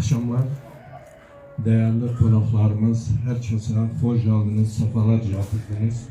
akşamlar. Değerli konuklarımız, herkese hoş geldiniz, sefalar getirdiniz.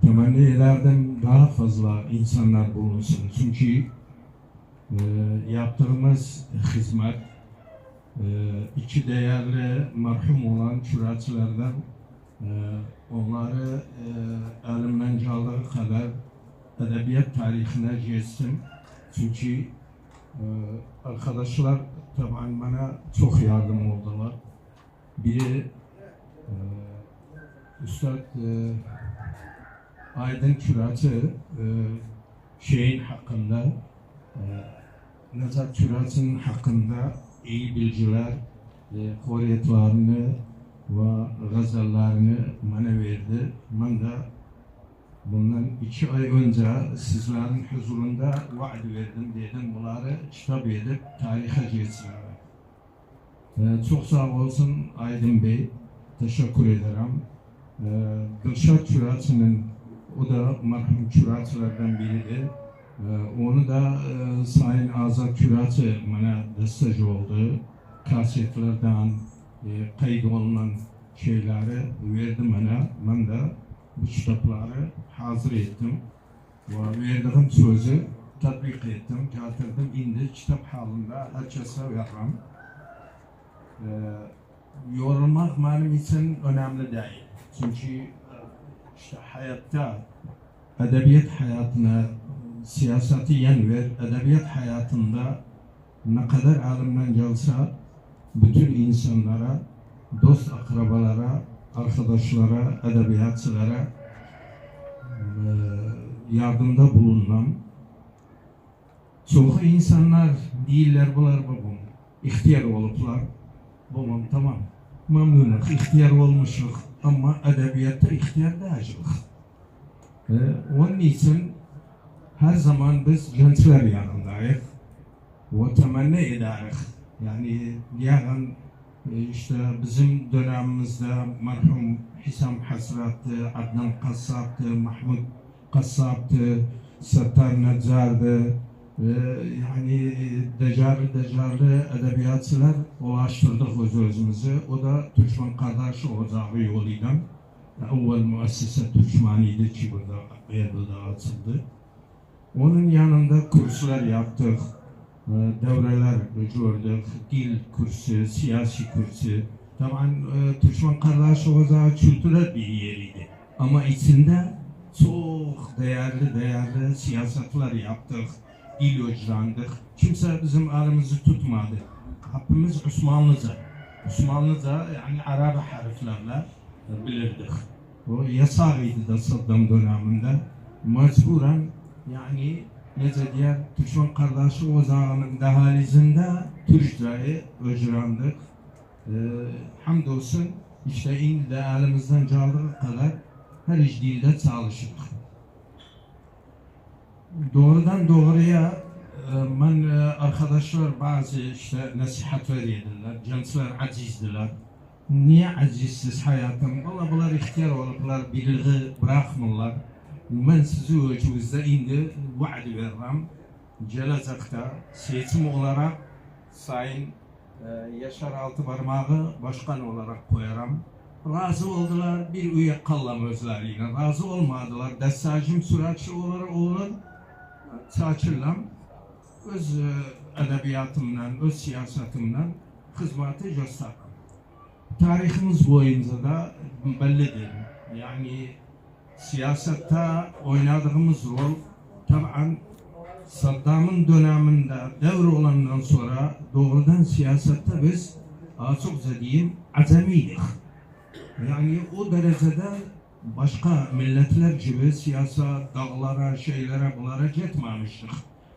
Temenni ederdim daha fazla insanlar bulunsun. Çünkü e, yaptığımız hizmet e, iki değerli merhum olan küratçılardan e, onları e, elimden geldiği kadar edebiyat tarihine geçtim. Çünkü e, arkadaşlar tabii bana çok yardım oldular. Biri e, Üstad e, Aydın Küratı e, şeyin hakkında e, Nezat Kürat'ın hakkında iyi bilgiler, e, horiyetlerini ve gazellerini bana verdi. Ben de bundan iki ay önce sizlerin huzurunda vaat verdim dedim bunları kitap edip tarihe geçsinler. Ee, çok sağ olsun Aydın Bey. Teşekkür ederim. Ee, Dilşat Küratı'nın o da merhum küratçılardan biridir. Ee, onu da e, Sayın Azat Küratı bana destek oldu. Kasetlerden e, kayıt olunan şeyleri verdi bana. Ben de bu kitapları hazır ettim. Ve verdiğim sözü tatbik ettim, getirdim. Indi kitap halinde herkese veririm. Ee, yorulmak benim için önemli değil. Çünkü e, işte hayatta, edebiyat hayatına siyaseti yen ver, edebiyat hayatında ne kadar alimden gelse bütün insanlara, dost akrabalara, arkadaşlara, edebiyatçılara e, yardımda bulunmam. Çok insanlar değiller bular babam. İhtiyar oluplar. Babam tamam. Memnunuk, ihtiyar olmuşuk ama edebiyatta ihtiyar değişik. E, onun için her zaman biz gençler yanındayız. Ve temenni ederiz. Yani yarın işte bizim dönemimizde merhum Hisam Hasrat'tı, Adnan Kassap'tı, Mahmud Kassap'tı, Sattar Neccar'dı. E, yani decarlı decarlı edebiyatçılar ulaştırdık öz özümüzü. O da Türkmen kardeş ocağı yoluyla. Evvel müessese Türkmeniydi ki burada, Erbul'da açıldı. Onun yanında kurslar yaptık, e, devreler gördük, dil kursu, siyasi kursu. Tabii e, Türkmen kardeş ocağı kültürel bir yeriydi. Ama içinde çok değerli değerli siyasetler yaptık, dil öğrendik. Kimse bizim elimizi tutmadı. Hepimiz Osmanlıca. Osmanlıca yani Arap harflerle bilirdik. O yasağıydı da Saddam döneminde. Mecburen yani diğer Türkmen kardeşi ocağının dahalizinde Türkçeyi öğrendik. Ee, hamdolsun işte indi elimizden geldiği kadar her iş dilde çalıştık. Doğrudan doğruya e, ben e, arkadaşlar bazı işte nasihat veriyorlar. Gençler acizdiler. Niye acizsiz hayatım? Valla bunlar ihtiyar oluplar, bilgi bırakmıyorlar. Ben sizi ölçümüzde indi vaat veririm. Gelecekte seçim olarak Sayın e, Yaşar Altıparmağı başkan olarak koyarım. Razı oldular, bir üye kallam özleriyle. Razı olmadılar. Dessacım süratçı olur, olur. Çağçırlam. Öz e, edebiyatımdan, öz siyasetimden hizmeti gösteririm. Tarihimiz boyunca da bellidir. Yani siyasette oynadığımız rol taban Saddam'ın döneminde devre olandan sonra doğrudan siyasette biz açıkça diyeyim acemiydik. Yani o derecede başka milletler gibi siyaset dağlara, şeylere, bunlara gitmemiştik.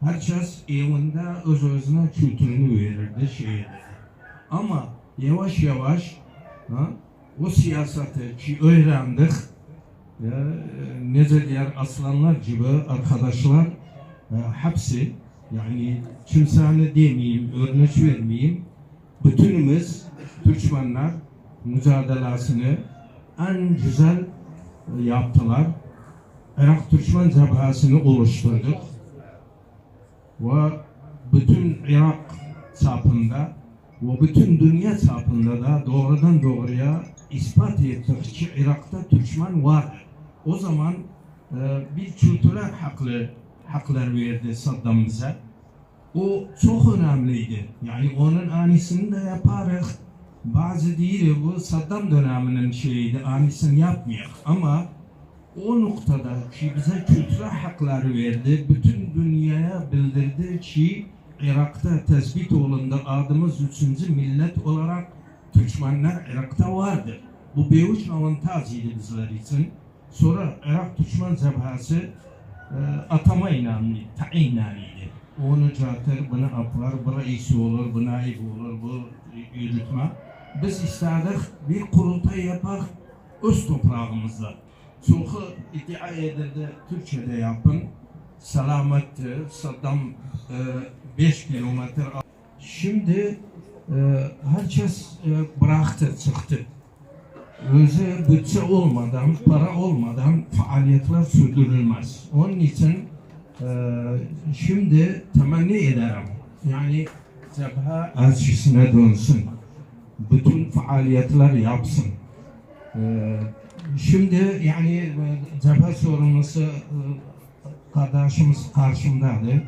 Herkes evinde öz özüne kültürünü verirdi, şeydi. Ama yavaş yavaş ha, o siyaseti ki öğrendik, nece diğer aslanlar gibi arkadaşlar e, hepsi yani kimsane demeyeyim, örnek vermeyeyim. Bütünümüz Türkmenler mücadelesini en güzel e, yaptılar. Irak Türkmen cebhasını oluşturduk. Ve bütün Irak çapında ve bütün dünya çapında da doğrudan doğruya ispat ettik ki Irak'ta Türkmen vardır. O zaman e, bir kültürel haklı, haklar verdi Saddam bize. O çok önemliydi. Yani onun anisini de yaparız. Bazı değil bu Saddam döneminin şeyiydi, anisini yapmıyor. Ama o noktada ki bize kültürel hakları verdi, bütün dünyaya bildirdi ki Irak'ta tespit olundu adımız üçüncü millet olarak Türkmenler Irak'ta vardır. Bu büyük avantajıydı bizler için. Sonra Irak Türkmen Cebhası e, atama inanlı, tayin. Onu çatır, bunu yapar, bu reisi olur, bu naib olur, bu yürütme. Biz istedik bir kurultay yapak öz toprağımızda. Çoxu iddia edirdi Türkiye'de yapın. Selamettir, Saddam 5 kilometre. Şimdi e, herkes e, bıraktı, çıktı. Özü bütçe olmadan, para olmadan faaliyetler sürdürülmez. Onun için e, şimdi temenni ederim. Yani cephe elçisine dönsün. Bütün faaliyetler yapsın. E, şimdi yani e, cephe sorumlusu e, kardeşimiz karşımdadır.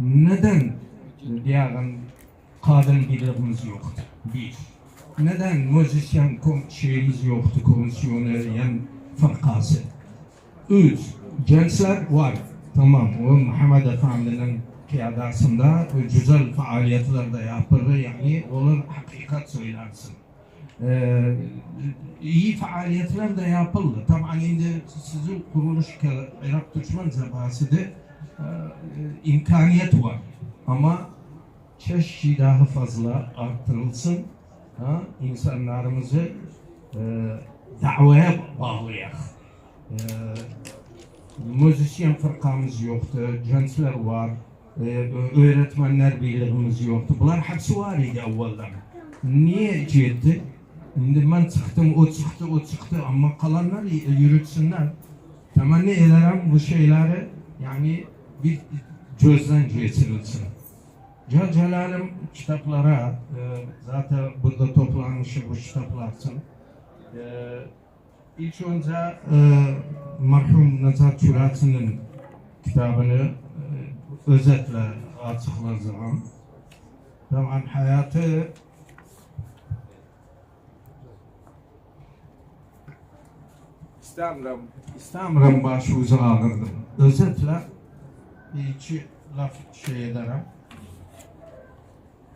Neden diyelim kadın birliğimiz yoktu? Bir. Neden müzisyen şeyimiz yoktu, komisyoner fırkası? Üç. Gençler var. Tamam. O Muhammed Efendi'nin kıyadasında güzel faaliyetler de yapılır. Yani olur hakikat söylersin. Ee, iyi faaliyetler de yapıldı. Tabii şimdi sizin kuruluş Irak Türkmen Cebhası'da e, imkaniyet var. Ama keşke daha fazla arttırılsın. Ha? İnsanlarımızı e, davaya bağlayak. E, müzisyen fırkamız yoktu, gençler var, e, öğretmenler birliğimiz yoktu. Bunlar hepsi var idi evvelden. Niye gitti? Şimdi ben çıktım, o çıktı, o çıktı ama kalanlar yürütsünler. Temenni ederim bu şeyleri yani bir gözden geçirilsin. Celal'im kitaplara, e, zaten burada toplanmış bu kitaplarsın. E, ilk önce e, merhum Necat Çuratı'nın kitabını e, özetle açıklayacağım. Tamam hayatı İstemiyorum, istemiyorum başımıza ağırdım. Özetle iki laf şey ederim.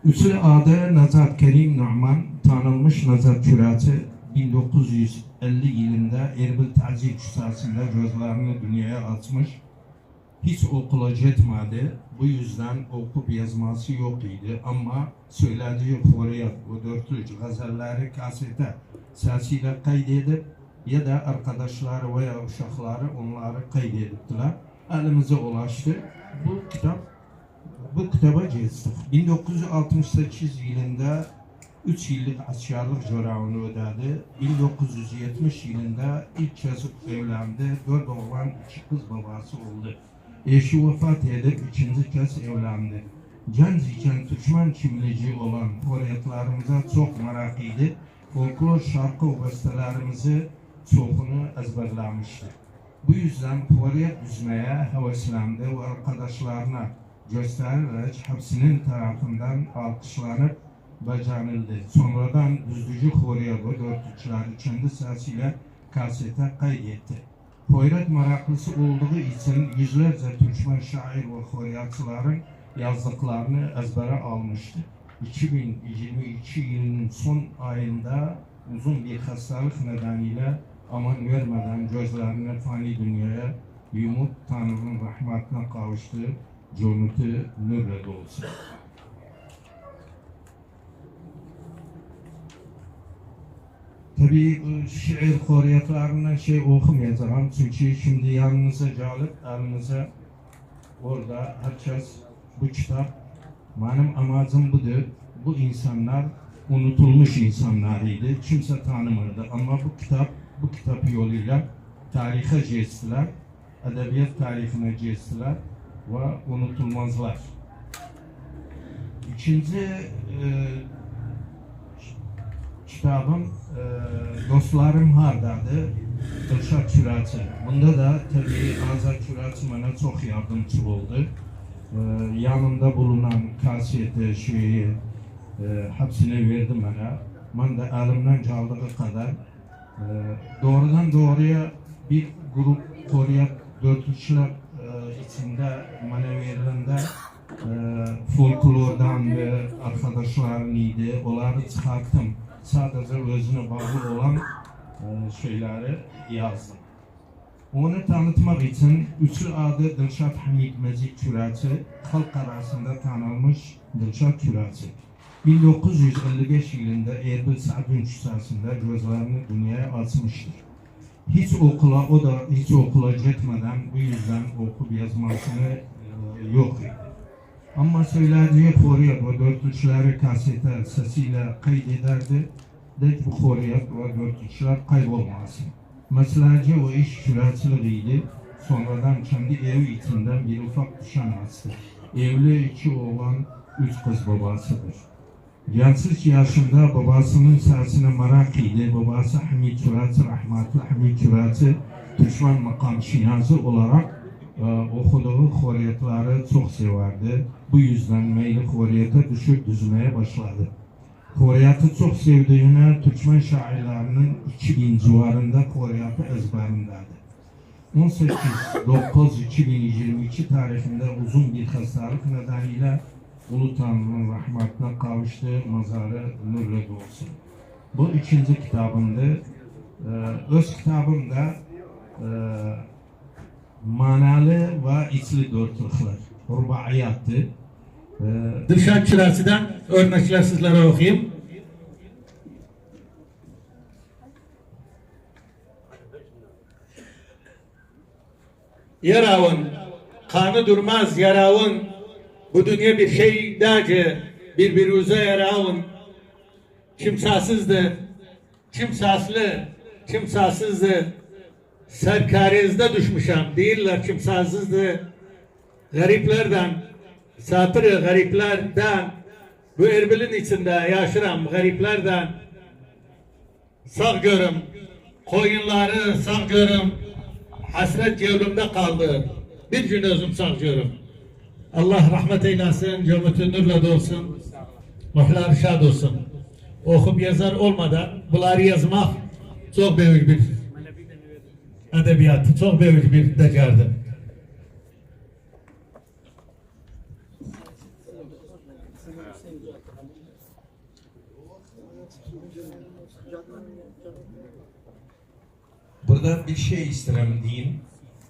Üsül adı Nazat Kerim Numan tanınmış Nazat Küratı 1950 yılında Erbil Tazi Küsası'nda gözlerini dünyaya açmış. Hiç okula gitmedi. Bu yüzden okup yazması yok idi. Ama söylediği horiyat, o dörtlüç gazelleri kasete sesiyle kaydedip ya da arkadaşları veya uşakları onları kaydettiler. Elimize ulaştı. Bu kitap bu kitaba geçtik. 1968 yılında 3 yıllık askerlik cevabını ödedi. 1970 yılında ilk kez evlendi. Dört oğlan iki kız babası oldu. Eşi vefat edip ikinci kez evlendi. Genç iken Türkmen kimliği olan horiyatlarımıza çok meraklıydı. Folklor şarkı bestelerimizi çoğunu ezberlemişti. Bu yüzden horiyat düzmeye heveslendi ve arkadaşlarına göstererek hepsinin tarafından alkışlanıp becanıldı. Sonradan düzgücü Horyago dörtlükçüleri kendi sesiyle kasete kaydetti. Hoyrat meraklısı olduğu için yüzlerce Türkmen şair ve horyatçıların yazdıklarını ezbere almıştı. 2022 yılının son ayında uzun bir hastalık nedeniyle aman vermeden gözlerini fani dünyaya yumut Tanrı'nın rahmetine kavuştu. Cömerti nurla dolsun. Tabii şiir koriyatlarından şey okumayacağım çünkü şimdi yanınıza gelip elinize orada herkes bu kitap benim amacım budur. Bu insanlar unutulmuş insanlarıydı. Kimse tanımırdı ama bu kitap bu kitap yoluyla tarihe geçtiler. Edebiyat tarihine geçtiler ve unutulmazlar. İkinci e, kitabım e, Dostlarım Hardadır. Dilşat Küratı. Bunda da tabii Azar Küratı bana çok yardımcı oldu. E, yanımda bulunan kasiyeti, şeyi e, hepsini verdi bana. Ben de elimden geldiği kadar e, doğrudan doğruya bir grup koruyak dörtüşler e, içinde verilende e, folklordan ve arkadaşların idi. Onları çıkarttım. Sadece özüne bağlı olan e, şeyleri yazdım. Onu tanıtmak için üçü adı Dilşat Hamid Mecid Küratı, halk arasında tanınmış Dilşat Küratı. 1955 yılında Erbil Sa'dun Küsası'nda gözlerini dünyaya açmıştır. Hiç okula, o da hiç okula gitmeden bu yüzden okup yazmasını e, yok idi. Ama söylediği Koriyat ve dörtlükleri kasete sesiyle kaydederdi. De bu Koriyat ve dörtlükler kaybolmasın. Meselacı o iş küratçılığıydı. Sonradan kendi evi içinden bir ufak düşen açtı. Evli iki oğlan, üç kız babasıdır. Gençlik yaşında babasının sesine merak idi. Babası Hamid Küratı, rahmetli Hamid Küratı, Türkmen makam şinası olarak e, okuduğu horiyatları çok severdi. Bu yüzden meyli horiyata düşüp düzmeye başladı. Horiyatı çok sevdiğine Türkmen şairlerinin 2000 civarında horiyatı ezberindedir. 18-9-2022 tarihinde uzun bir hastalık nedeniyle Ulu Tanrı'nın rahmetine kavuştu, mazarı nurlu olsun. Bu ikinci kitabımdı. Ee, öz kitabımda e, manalı ve içli dörtlükler, rubaiyatı. Ee, Dilşat Çırası'dan örnekler sizlere okuyayım. Yaravun, kanı durmaz yaravun, bu dünya bir şey dacı, birbirimize yaravun, kimsasızdı, kimsaslı, kimsasızdı, serkarizde düşmüşem, değiller kimsasızdı, gariplerden, satırı gariplerden, bu Erbil'in içinde yaşıram gariplerden, sağ görüm, koyunları sağ görüm, hasret yolumda kaldı. Bir gün özüm sağ görüm. Allah rahmet eylesin, cömertin nurla dolsun, ruhlar şad olsun. Okup yazar olmadan bunları yazmak çok büyük bir edebiyatı, çok büyük bir dekardır. Burada bir şey isterim diyeyim.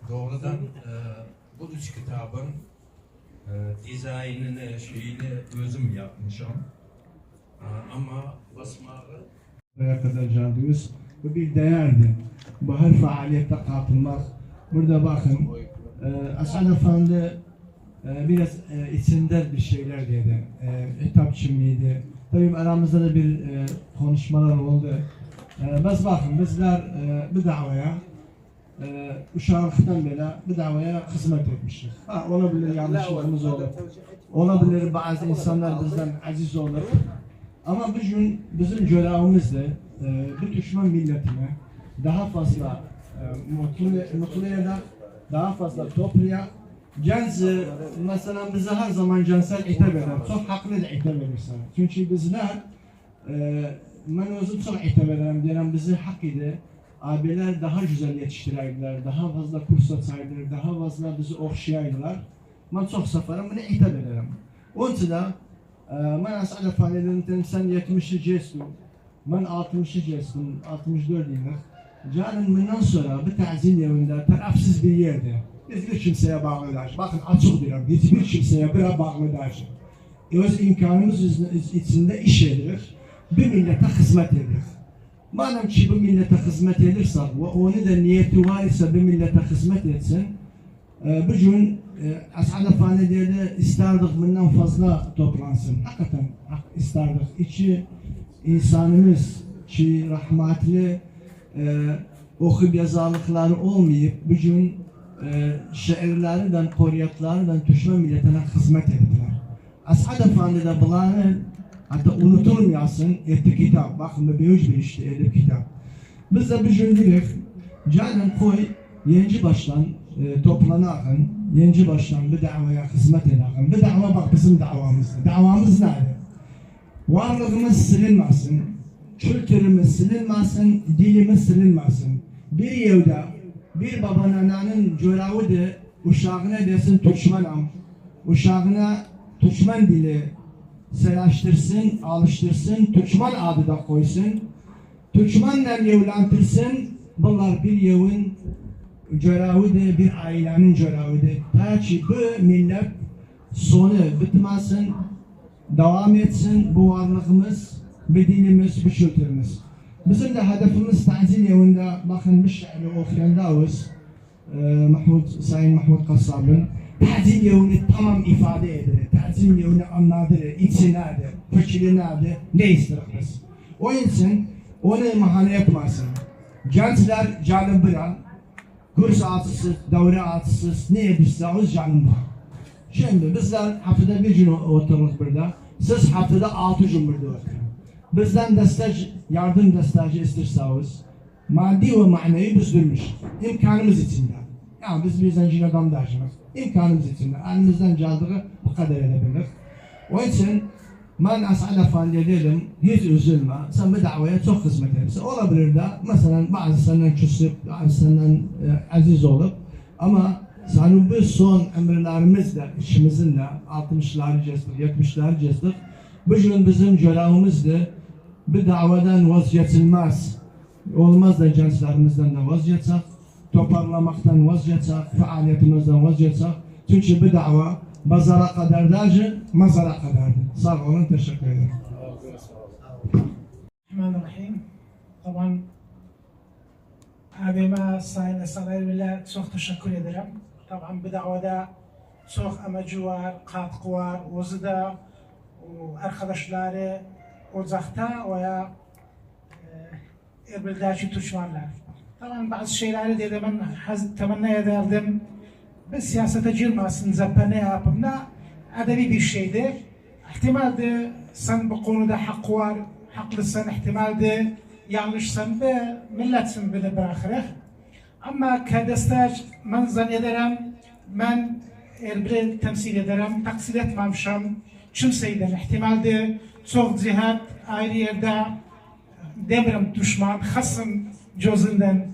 Doğrudan e, bu üç kitabın e, dizaynını, şeyini özüm yapmışım. E, ama basmağı buraya kadar geldiniz. Bu bir değerdi. Bu her faaliyette katılmak. Burada bakın, e, Hasan Efendi e, biraz e, içinde bir şeyler dedi. E, hitapçı mıydı? Tabii aramızda da bir e, konuşmalar oldu. E, biz bakın, bizler e, bu davaya uşaklıktan beri bu davaya hizmet etmişiz. Ha, olabilir yanlışlarımız olur. Olabilir bazı insanlar bizden aziz olur. Ama bugün bizim görevimiz de e, bu düşman milletine daha fazla e, mutlu, mutlu eder, daha fazla toplayan Genç e, mesela bize her zaman gençler hitap eder. Çok haklı da hitap edersen. Çünkü bizler e, ben özüm çok hitap ederim. Diyelim bizi hak idi. Abiler daha güzel yetiştirerdiler. Daha fazla kurs açardılar. Daha fazla bizi okşayardılar. Ben çok seferim bunu hitap ederim. Onun için de e, ben Asad Efendi'nin sen 70'i cesur. Ben 60'ı cesur. 64 yıllık. Canım bundan sonra bu tazim evinde tarafsız bir yerde. Hiçbir kimseye bağlı değil. Bakın açık diyorum. Hiçbir kimseye bire bağlı değil. Öz imkanımız içinde iş edilir. Bir millete hizmet edilir. Madem ki bu millete hizmet edirsek ve onu da niyeti var ise bir millete hizmet etsin. e, bugün e, Asad Efendi dedi isterdik bundan fazla toplansın. Hakikaten hak isterdik. İki insanımız ki rahmetli e, okuyup yazarlıkları olmayıp bugün e, şehirlerden, koruyatlardan düşman milletine hizmet ettiler. Asad Efendi de bunları hatta unutulmayasın etti kitap. Bakın büyük bir işte edip kitap. Biz de dedik, canım koy yeni baştan e, toplanakın, yeni baştan bir davaya hizmet edakın. Bir dava bak bizim davamız. Davamız nerede? Varlığımız silinmesin, kültürümüz silinmesin, dilimiz silinmesin. Bir yevde bir baban ananın görevi uşağına desin Türkmenam, uşağına Türkmen dili selaştırsın, alıştırsın, Türkmen adı da koysun. Türkmenle evlendirsin, bunlar bir yevin görevidir, bir ailenin görevidir. Ta ki bu millet sonu bitmesin, devam etsin bu varlığımız, bu dinimiz, bu kültürümüz. Bizim de hedefimiz tenzil evinde bakın bir şiiri okuyandayız. Ee, Mahmud, Sayın Mahmud Kassab'ın tenzil evini tamam ifade eder. Tenzil evini anladır, içi nerede, fikri nerede, ne biz. O için onu mahane yapmasın. Gençler canım bırak, kurs atısı, davre atısı, ne edirseniz canım bırak. Şimdi bizler haftada bir gün otururuz burada. Siz haftada altı gün burada oturun. Bizden destek, yardım desteği istirseniz maddi ve manevi biz durmuş. İmkanımız içinde. Yani biz bir zencin adam daşımız. İmkanımız içinde. Elimizden geldiği bu kadar edebiliriz. O için ben Asad Efendi'ye dedim, hiç üzülme, sen bu davaya çok hizmet edersin. Olabilir de, mesela bazı senden küsüp, bazı senden e, aziz olup, ama senin bu son emirlerimizle, işimizin de 60'ları cesdik, 70'leri cesdik, bugün bizim görevimizdir, bu davadan vazgeçilmez. Olmaz da gençlerimizden de vazgeçsek, toparlamaktan vazgeçsek, faaliyetimizden vazgeçsek. Çünkü bu dava bazara kadar değil, mazara kadardır. Sağ olun, teşekkür ederim. الرحيم طبعا abime sayın eserler bile çok teşekkür ederim. Tabii bu davada çok amacı var, katkı var. Ozu da arkadaşları uzakta veya e, Erbil'deki Türkmenler. Tabii bazı şeyleri de ben temenni ederdim. Biz siyasete girmesin, zeppene yapıp da edebi bir şeydir. İhtimalde sen bu konuda hak var, haklısın ihtimalde yanlışsın ve milletsin bile bırakırıq. Ama kadestaş ben zannederim ben Erbil'i temsil ederim, taksir etmemişim. Kimseyden ihtimalde çok cihat ayrı yerde demirim düşman, hasım gözünden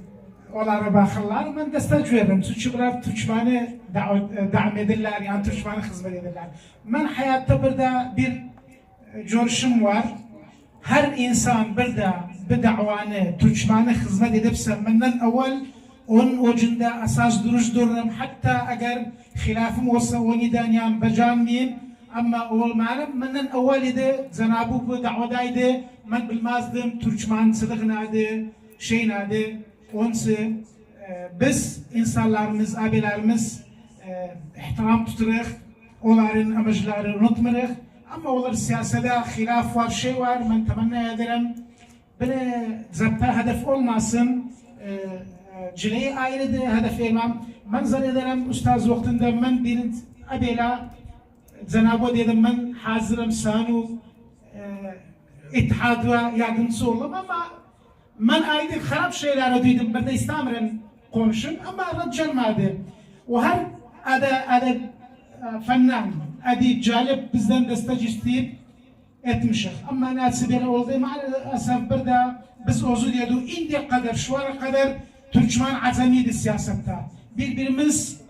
onlara bakırlar. Ben destek veririm. Çünkü bunlar Türkmen'i davet ederler, yani Türkmen'e hizmet ederler. Ben hayatta burada bir e, görüşüm var. Her insan burada bir davanı, Türkmen'e hizmet edipse benden evvel onun ucunda asas duruş dururum. Hatta eğer hilafım olsa onu danyan becanmayayım. Ama olmalım benden evvel idi. Cenab-ı bu davadaydı. Ben bilmezdim Türkmen sıdıknadı, şeynadı. Onsu e, biz insanlarımız, abilerimiz e, ihtiram tuturuz. Onların amacları unutmuyoruz. Ama olur siyasete hilaf var, şey var. Ben temenni ederim. Beni zapta hedef olmasın. E, e, Cileyi ayrıdır hedef vermem. Ben zannederim ustaz vaktinde ben bir abiyle Cenab-ı dedim ben hazırım sanu e, ittihad ve yardımcısı oldum ama ben ayrı harap şeyler duydum. Ben de istemiyorum konuşun ama rad gelmedi. Ve her ada ada fennan, adi calip bizden destek isteyip etmişik. Ama nasıl böyle oldu maalesef bir de biz ozu diyordu indiye kadar şu ana kadar Türkmen azamiydi siyasette. Birbirimiz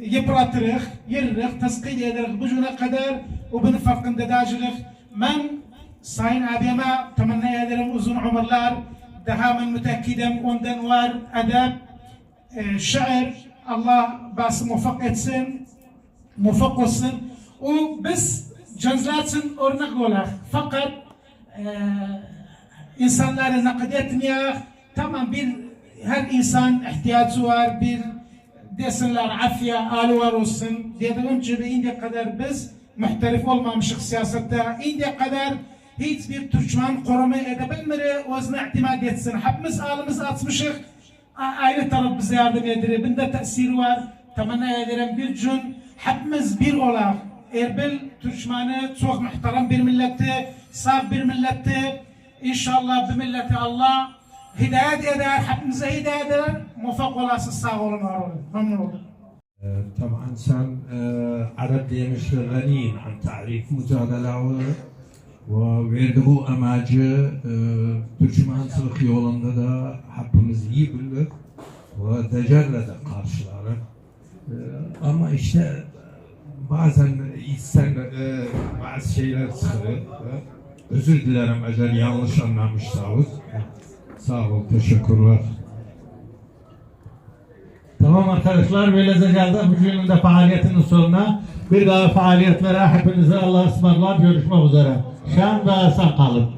yıpratırıq, yeririk, tezkil ederik bugüne kadar o bunun farkında dacırıq. Ben Sayın abime temenni ederim uzun ömürler. Daha ben mütekkidim ondan var edep, e, şair. Allah bası muvaffak etsin, muvaffak olsun. O biz için örnek olarak fakat e, insanları nakit etmiyor. Tamam bir her insan ihtiyacı var bir desinler afya alı var olsun. Dediğim gibi indiye kadar biz muhtelif olmamışık siyasette. İndiye kadar hiçbir Türkmen koruma edebilmeli, özüne itimat etsin. Hepimiz alımız atmışık. A- Ayrı taraf bize yardım edilir. Bunda tesiri var. Temenni ederim bir gün hepimiz bir olarak Erbil Türkmen'i çok muhterem bir milletti, saf bir milletti. İnşallah bu milleti Allah hidayet eder, hepimize hidayet eder. Muvaffak olasınız, sağ olun, var olun. Memnun oldum. طبعا سام عرب demiş غني عن تعريف mücadele ve bu amacı Türkmençilik yolunda da hepimiz iyi bilir ve decerle de karşılarım. E, Ama işte bazen içten e, bazı şeyler çıkıyor. E, Özür dilerim eğer yanlış anlamışsanız. Sağ ol, teşekkürler. Tamam arkadaşlar böylece geldi bugünün de faaliyetinin sonuna. Bir daha faaliyetlere hepinize Allah'a ısmarlar. Görüşmek üzere. Şen ve esen kalın.